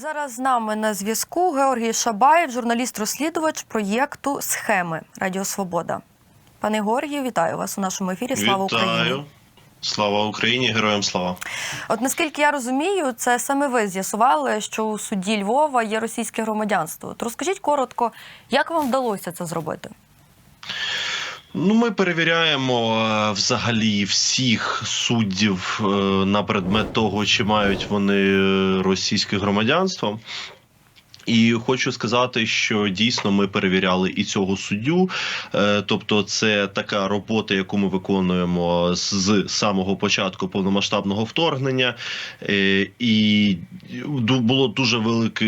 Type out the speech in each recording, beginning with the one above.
Зараз з нами на зв'язку Георгій Шабаєв, журналіст-розслідувач проєкту Схеми Радіо Свобода. Пане Георгію, вітаю вас у нашому ефірі. Слава Україні! Слава Україні, героям слава. От наскільки я розумію, це саме ви з'ясували, що у суді Львова є російське громадянство. То розкажіть коротко, як вам вдалося це зробити? Ну, ми перевіряємо е, взагалі всіх суддів е, на предмет того, чи мають вони е, російське громадянство. І хочу сказати, що дійсно ми перевіряли і цього суддю. Е, Тобто, це така робота, яку ми виконуємо з самого початку повномасштабного вторгнення, Е, і було дуже велика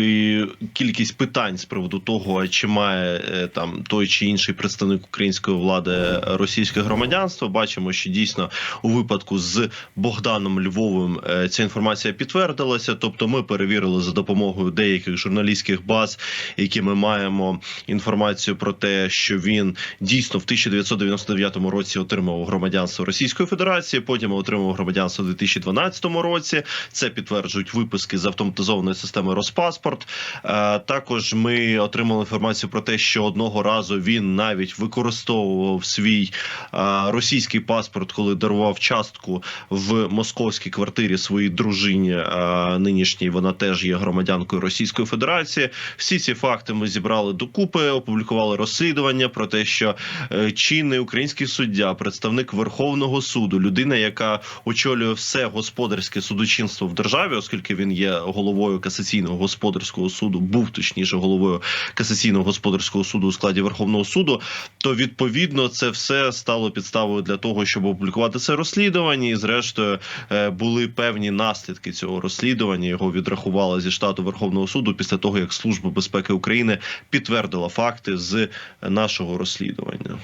кількість питань з приводу того, чи має е, там той чи інший представник української влади російське громадянство. Бачимо, що дійсно у випадку з Богданом Львовим ця інформація підтвердилася. Тобто, ми перевірили за допомогою деяких журналістських баз, які ми маємо інформацію про те, що він дійсно в 1999 році отримав громадянство Російської Федерації. Потім отримав громадянство у 2012 році. Це підтверджують виписки з автоматизованої системи Роспаспорт. Е, Також ми отримали інформацію про те, що одного разу він навіть використовував свій е, російський паспорт, коли дарував частку в московській квартирі своїй дружині. е, Нинішній вона теж є громадянкою Російської Федерації. Всі ці факти ми зібрали докупи, опублікували розслідування про те, що е, чинний український суддя, представник Верховного суду, людина, яка очолює все господарське судочинство в державі, оскільки він є головою касаційного господарського суду, був точніше головою касаційного господарського суду у складі Верховного суду, то відповідно це все стало підставою для того, щоб опублікувати це розслідування. І зрештою е, були певні наслідки цього розслідування. Його відрахували зі штату Верховного суду після того, як Служба безпеки України підтвердила факти з нашого розслідування.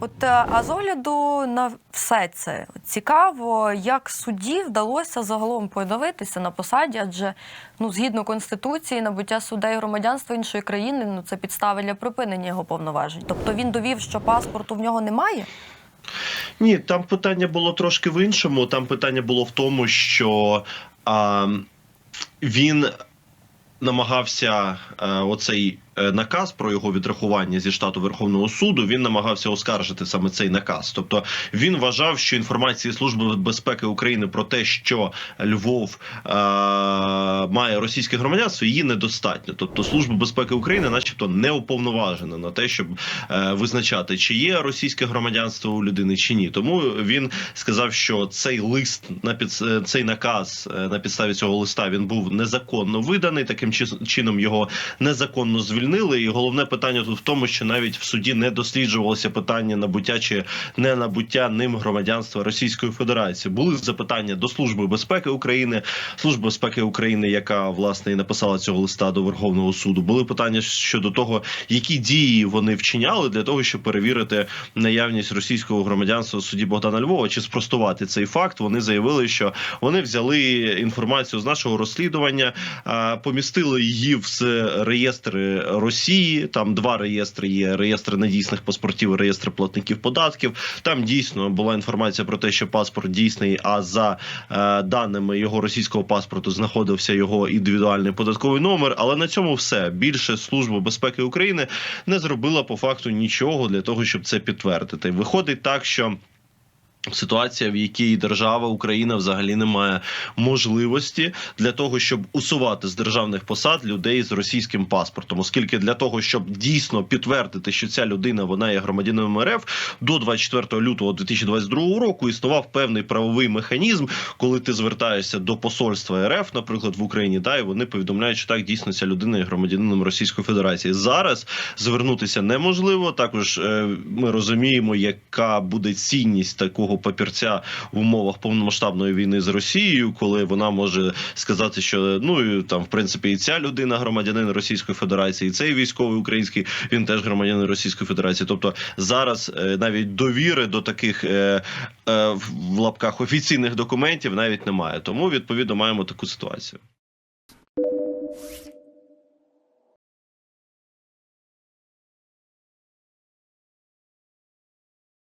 От е, а з огляду на все це цікаво, як судді вдалося загалом поновитися на посаді, адже ну згідно конституції, набуття суддею громадянства іншої країни ну це підстави для припинення його повноважень. Тобто він довів, що паспорту в нього немає. Ні, там питання було трошки в іншому. Там питання було в тому, що а, він намагався оцей е, наказ про його відрахування зі штату Верховного суду. Він намагався оскаржити саме цей наказ. Тобто він вважав, що інформації Служби безпеки України про те, що Львов а, має російське громадянство, її недостатньо. Тобто, служба безпеки України, начебто, не уповноважена на те, щоб е, визначати, чи є російське громадянство у людини, чи ні. Тому він сказав, що цей лист на під е, цей наказ е, на підставі цього листа він був незаконно виданий. Таким чи- чином його незаконно звільнили. І головне питання тут в тому, що навіть в суді не досліджувалося питання набуття чи не набуття ним громадянства Російської Федерації. Були запитання до Служби безпеки України, Служби безпеки України, яка власне і написала цього листа до Верховного суду. Були питання щодо того, які дії вони вчиняли для того, щоб перевірити наявність російського громадянства у суді Богдана Львова чи спростувати цей факт. Вони заявили, що вони взяли інформацію з нашого розслідування, помістили її в реєстри Росії. Там два реєстри є: реєстр недійсних паспортів, реєстр платників податків. Там дійсно була інформація про те, що паспорт дійсний. А за е, даними його російського паспорту знаходився його індивідуальний податковий номер. Але на цьому все більше служба безпеки України не зробила по факту нічого для того, щоб це підтвердити. Виходить так, що. Ситуація, в якій держава Україна взагалі не має можливості для того, щоб усувати з державних посад людей з російським паспортом, оскільки для того, щоб дійсно підтвердити, що ця людина вона є громадянином РФ, до 24 лютого 2022 року існував певний правовий механізм, коли ти звертаєшся до посольства РФ, наприклад, в Україні, да, і вони повідомляють, що так дійсно ця людина є громадянином Російської Федерації. Зараз звернутися неможливо. Також е, ми розуміємо, яка буде цінність такого папірця в умовах повномасштабної війни з Росією, коли вона може сказати, що ну там в принципі і ця людина громадянин Російської Федерації, і цей військовий український він теж громадянин Російської Федерації. Тобто зараз е, навіть довіри до таких е, е, в лапках офіційних документів навіть немає. Тому відповідно маємо таку ситуацію.